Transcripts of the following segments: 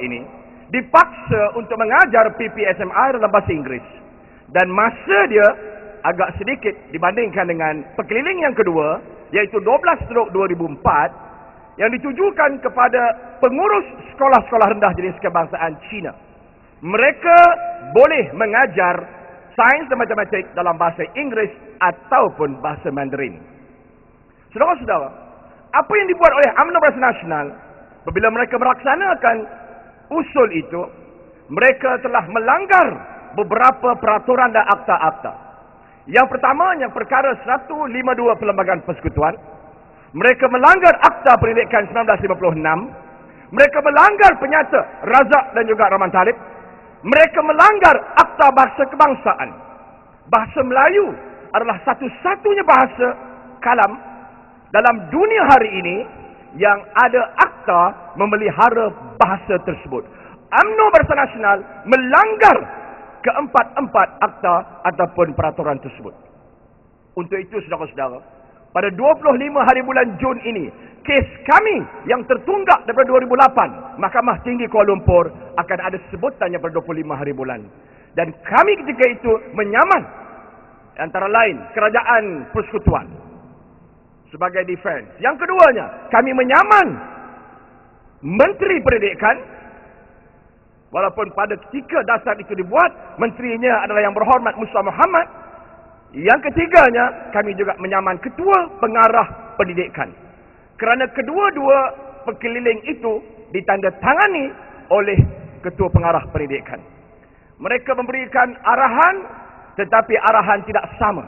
ini dipaksa untuk mengajar PPSMI dalam bahasa Inggeris. Dan masa dia agak sedikit dibandingkan dengan perkeliling yang kedua, iaitu 12 strok 2004, yang ditujukan kepada pengurus sekolah-sekolah rendah jenis kebangsaan Cina. Mereka boleh mengajar sains dan matematik dalam bahasa Inggeris ataupun bahasa Mandarin. Saudara-saudara, apa yang dibuat oleh UMNO Nasional apabila mereka melaksanakan usul itu, mereka telah melanggar beberapa peraturan dan akta-akta. Yang pertamanya perkara 152 Perlembagaan Persekutuan. Mereka melanggar Akta Pendidikan 1956. Mereka melanggar penyata Razak dan juga Rahman Talib. Mereka melanggar Akta Bahasa Kebangsaan. Bahasa Melayu adalah satu-satunya bahasa kalam dalam dunia hari ini yang ada akta memelihara bahasa tersebut. UMNO Barisan Nasional melanggar keempat-empat akta ataupun peraturan tersebut. Untuk itu saudara-saudara, pada 25 hari bulan Jun ini, kes kami yang tertunggak daripada 2008, Mahkamah Tinggi Kuala Lumpur akan ada sebutannya pada 25 hari bulan. Dan kami ketika itu menyaman antara lain kerajaan persekutuan sebagai defense. Yang keduanya, kami menyaman Menteri Pendidikan walaupun pada ketika dasar itu dibuat, menterinya adalah yang berhormat Musa Muhammad. Yang ketiganya, kami juga menyaman Ketua Pengarah Pendidikan. Kerana kedua-dua pekeliling itu ditandatangani oleh Ketua Pengarah Pendidikan. Mereka memberikan arahan tetapi arahan tidak sama.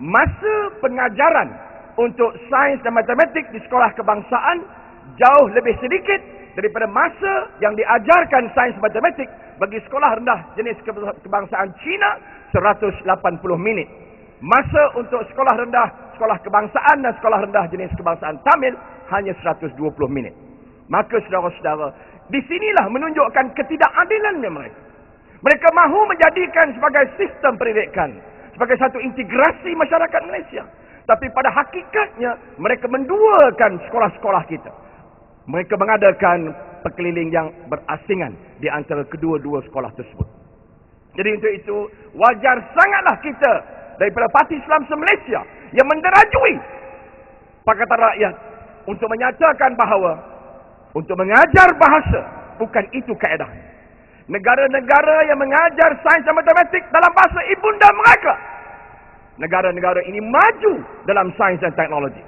Masa pengajaran untuk sains dan matematik di sekolah kebangsaan jauh lebih sedikit daripada masa yang diajarkan sains matematik bagi sekolah rendah jenis kebangsaan Cina 180 minit. Masa untuk sekolah rendah, sekolah kebangsaan dan sekolah rendah jenis kebangsaan Tamil hanya 120 minit. Maka saudara-saudara, di sinilah menunjukkan ketidakadilannya mereka. Mereka mahu menjadikan sebagai sistem pendidikan, sebagai satu integrasi masyarakat Malaysia. Tapi pada hakikatnya mereka menduakan sekolah-sekolah kita. Mereka mengadakan perkeliling yang berasingan di antara kedua-dua sekolah tersebut. Jadi untuk itu wajar sangatlah kita daripada Parti Islam se-Malaysia yang menderajui Pakatan Rakyat untuk menyatakan bahawa untuk mengajar bahasa bukan itu kaedah. Negara-negara yang mengajar sains dan matematik dalam bahasa ibunda mereka negara-negara ini maju dalam sains dan teknologi.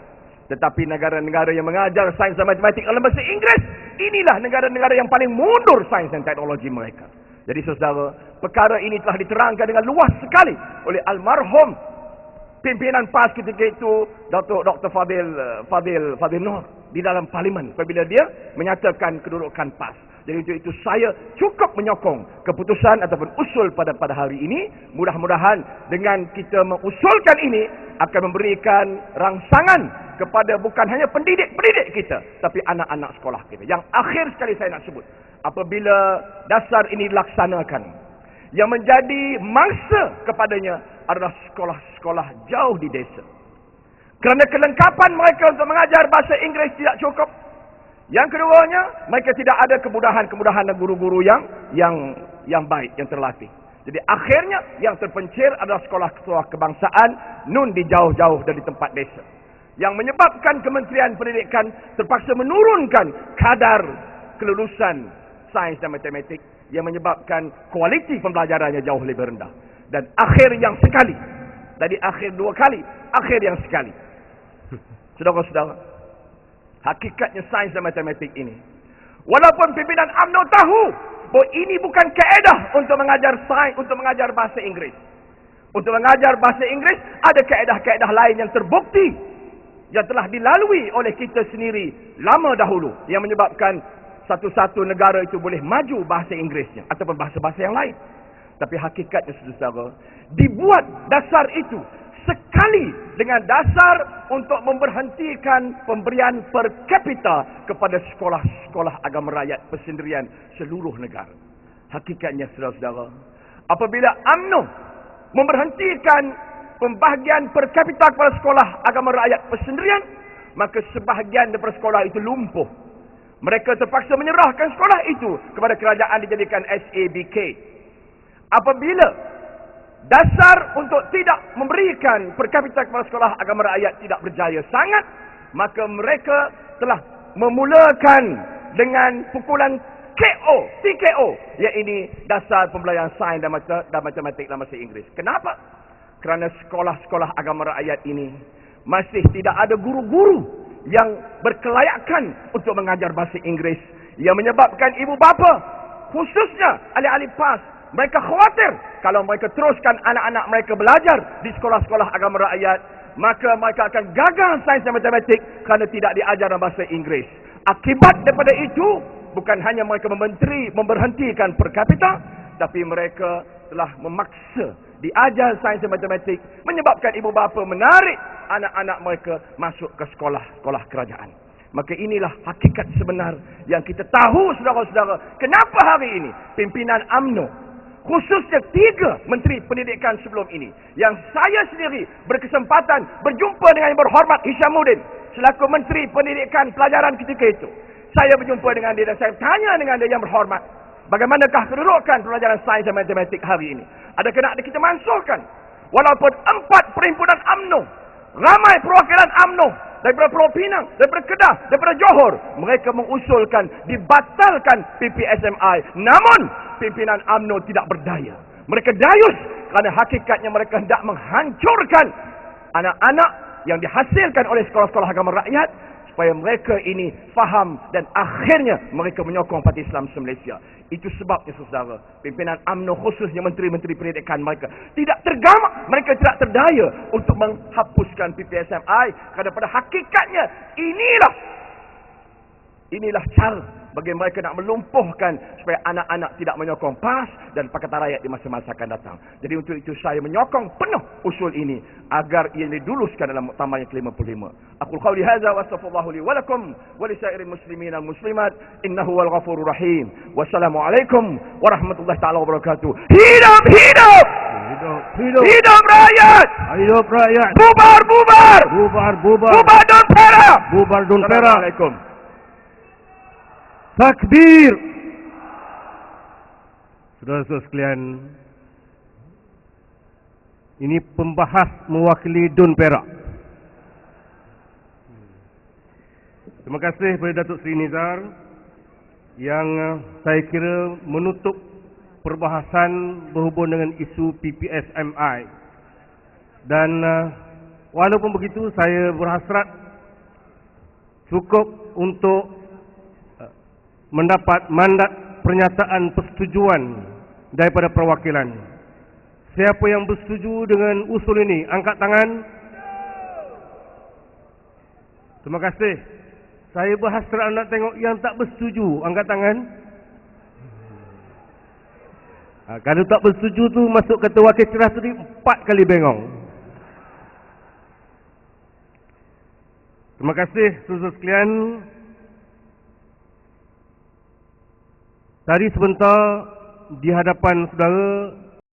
Tetapi negara-negara yang mengajar sains dan matematik dalam bahasa Inggeris, inilah negara-negara yang paling mundur sains dan teknologi mereka. Jadi saudara, perkara ini telah diterangkan dengan luas sekali oleh almarhum pimpinan PAS ketika itu Dr. Dr. Fadil Fadil Fadil Nur di dalam parlimen apabila dia menyatakan kedudukan PAS. Jadi untuk itu saya cukup menyokong keputusan ataupun usul pada pada hari ini. Mudah-mudahan dengan kita mengusulkan ini akan memberikan rangsangan kepada bukan hanya pendidik-pendidik kita. Tapi anak-anak sekolah kita. Yang akhir sekali saya nak sebut. Apabila dasar ini dilaksanakan. Yang menjadi mangsa kepadanya adalah sekolah-sekolah jauh di desa. Kerana kelengkapan mereka untuk mengajar bahasa Inggeris tidak cukup. Yang keduanya, mereka tidak ada kemudahan-kemudahan dan guru-guru yang yang yang baik, yang terlatih. Jadi akhirnya yang terpencil adalah sekolah-sekolah kebangsaan nun di jauh-jauh dari tempat desa. Yang menyebabkan Kementerian Pendidikan terpaksa menurunkan kadar kelulusan sains dan matematik yang menyebabkan kualiti pembelajarannya jauh lebih rendah. Dan akhir yang sekali, tadi akhir dua kali, akhir yang sekali. Saudara-saudara, Hakikatnya sains dan matematik ini. Walaupun pimpinan UMNO tahu bahawa ini bukan kaedah untuk mengajar sains, untuk mengajar bahasa Inggeris. Untuk mengajar bahasa Inggeris, ada kaedah-kaedah lain yang terbukti. Yang telah dilalui oleh kita sendiri lama dahulu. Yang menyebabkan satu-satu negara itu boleh maju bahasa Inggerisnya. Ataupun bahasa-bahasa yang lain. Tapi hakikatnya saudara, dibuat dasar itu sekali dengan dasar untuk memberhentikan pemberian per kapita kepada sekolah-sekolah agama rakyat persendirian seluruh negara. Hakikatnya saudara-saudara, apabila UMNO memberhentikan pembahagian per kapita kepada sekolah agama rakyat persendirian, maka sebahagian daripada sekolah itu lumpuh. Mereka terpaksa menyerahkan sekolah itu kepada kerajaan dijadikan SABK. Apabila dasar untuk tidak memberikan per kapita kepada sekolah agama rakyat tidak berjaya sangat, maka mereka telah memulakan dengan pukulan KO, TKO, iaitu dasar pembelajaran sains dan, matematik dalam bahasa Inggeris. Kenapa? Kerana sekolah-sekolah agama rakyat ini masih tidak ada guru-guru yang berkelayakan untuk mengajar bahasa Inggeris yang menyebabkan ibu bapa khususnya ahli-ahli PAS mereka khawatir kalau mereka teruskan anak-anak mereka belajar di sekolah-sekolah agama rakyat maka mereka akan gagal sains dan matematik kerana tidak diajar dalam bahasa Inggeris akibat daripada itu bukan hanya mereka mementeri memberhentikan per kapita tapi mereka telah memaksa diajar sains dan matematik menyebabkan ibu bapa menarik anak-anak mereka masuk ke sekolah-sekolah kerajaan. Maka inilah hakikat sebenar yang kita tahu saudara-saudara. Kenapa hari ini pimpinan AMNO khususnya tiga menteri pendidikan sebelum ini yang saya sendiri berkesempatan berjumpa dengan yang berhormat Hishamuddin selaku menteri pendidikan pelajaran ketika itu. Saya berjumpa dengan dia dan saya tanya dengan dia yang berhormat Bagaimanakah kedudukan pelajaran sains dan matematik hari ini? Ada kena kita mansuhkan? Walaupun empat perhimpunan UMNO, ramai perwakilan UMNO daripada Pulau Pinang, daripada Kedah, daripada Johor, mereka mengusulkan dibatalkan PPSMI. Namun, pimpinan UMNO tidak berdaya. Mereka dayus kerana hakikatnya mereka hendak menghancurkan anak-anak yang dihasilkan oleh sekolah-sekolah agama rakyat supaya mereka ini faham dan akhirnya mereka menyokong Parti Islam Malaysia. Itu sebabnya saudara, pimpinan UMNO khususnya menteri-menteri pendidikan mereka tidak tergamak, mereka tidak terdaya untuk menghapuskan PPSMI kerana pada hakikatnya inilah inilah cara bagi mereka nak melumpuhkan supaya anak-anak tidak menyokong PAS dan Pakatan Rakyat di masa-masa akan datang. Jadi untuk itu saya menyokong penuh usul ini agar ia diduluskan dalam muktamar yang ke-55. Aku qauli hadza wa astaghfirullah li wa lakum wa li sairil muslimin wal muslimat innahu wal ghafurur rahim. Wassalamualaikum warahmatullahi taala wabarakatuh. Hidup hidup Hidup, hidup. Hidup rakyat! Hidup rakyat. Bubar, bubar! Bubar, bubar. Bubar Don Pera! Bubar Don Pera. Assalamualaikum. Takbir. Saudara-saudara sekalian, ini pembahas mewakili Dun Perak. Terima kasih kepada Datuk Seri Nizar yang eh, saya kira menutup perbahasan berhubung dengan isu PPSMI. Dan eh, walaupun begitu saya berhasrat cukup untuk mendapat mandat pernyataan persetujuan daripada perwakilan. Siapa yang bersetuju dengan usul ini, angkat tangan. Terima kasih. Saya berhasrat nak tengok yang tak bersetuju, angkat tangan. Ha, kalau tak bersetuju tu masuk kata wakil cerah tadi empat kali bengong. Terima kasih saudara sekalian. Tadi sebentar di hadapan saudara